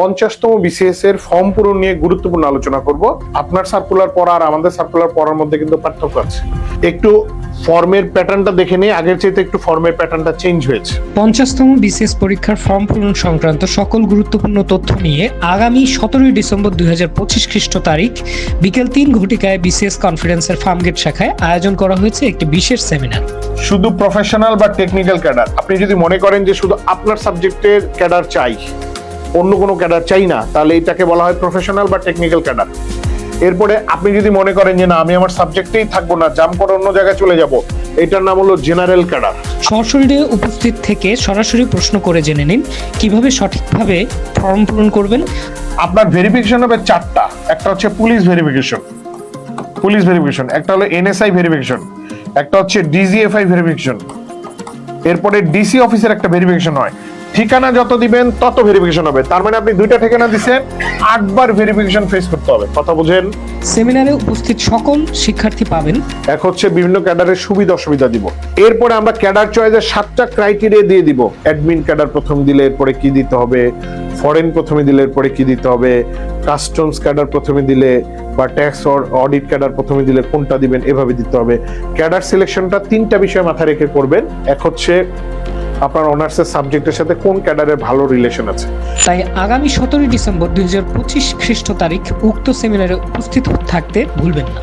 পঞ্চাশতম BCS এর form পূরণ নিয়ে গুরুত্বপূর্ণ আলোচনা করব। আপনার সার্কুলার পড়া আর আমাদের সার্কুলার পড়ার মধ্যে কিন্তু পার্থক্য আছে। একটু ফর্মের প্যাটার্নটা দেখে নিয়ে আগের চাইতে একটু ফর্মের প্যাটার্নটা চেঞ্জ হয়েছে। পঞ্চাশতম বিসিএস পরীক্ষার ফর্ম পূরণ সংক্রান্ত সকল গুরুত্বপূর্ণ তথ্য নিয়ে আগামী সতেরোই ডিসেম্বর দুই হাজার পঁচিশ খ্রিস্ট তারিখ বিকেল তিন ঘটিকায় বিসিএস কনফারেন্সের ফার্মগেট শাখায় আয়োজন করা হয়েছে একটি বিশেষ সেমিনার শুধু প্রফেশনাল বা টেকনিক্যাল ক্যাডার আপনি যদি মনে করেন যে শুধু আপনার সাবজেক্টের ক্যাডার চাই অন্য কোনো ক্যাডার চাই না তাহলে এটাকে বলা হয় প্রফেশনাল বা টেকনিক্যাল ক্যাডার। এরপরে আপনি যদি মনে করেন যে না আমি আমার সাবজেক্টেই থাকব না জাম করে অন্য জায়গায় চলে যাব এটার নাম হলো জেনারেল ক্যাডার। সরাসরি উপস্থিত থেকে সরাসরি প্রশ্ন করে জেনে নিন কীভাবে সঠিকভাবে ফর্ম পূরণ করবেন। আপনার ভেরিফিকেশন হবে চারটা একটা হচ্ছে পুলিশ ভেরিফিকেশন পুলিশ ভেরিফিকেশন একটা হলো এনএসআই ভেরিফিকেশন একটা হচ্ছে ডিজিএফআই ভেরিফিকেশন এরপরে ডিসি অফিসের একটা ভেরিফিকেশন হয়। ঠিকানা যত দিবেন তত ভেরিফিকেশন হবে। তার মানে আপনি দুইটা ঠিকানা দিচ্ছেন আটবার ভেরিফিকেশন ফেস করতে হবে। কথা বুঝেন? সেমিনারে উপস্থিত সকল শিক্ষার্থী পাবেন। এক হচ্ছে বিভিন্ন ক্যাডারের সুবিধা অসুবিধা দিব। এরপরে আমরা ক্যাডার চয়েসের সাতটা ক্রাইটেরিয়া দিয়ে দিব। অ্যাডমিন ক্যাডার প্রথম দিলে এরপরে কি দিতে হবে? ফরেন প্রথমে দিলে এরপরে কি দিতে হবে? কাস্টমস ক্যাডার প্রথমে দিলে বা ট্যাক্স অডিট ক্যাডার প্রথমে দিলে কোনটা দিবেন এভাবে দিতে হবে। ক্যাডার সিলেকশনটা তিনটা বিষয় মাথায় রেখে করবেন। এক হচ্ছে আপনার অনার্সের সাবজেক্টের সাথে কোন ক্যাডারের ভালো রিলেশন আছে? তাই আগামী সতেরোই ডিসেম্বর দুই হাজার পঁচিশ খ্রিস্ট তারিখ উক্ত সেমিনারে উপস্থিত থাকতে ভুলবেন না।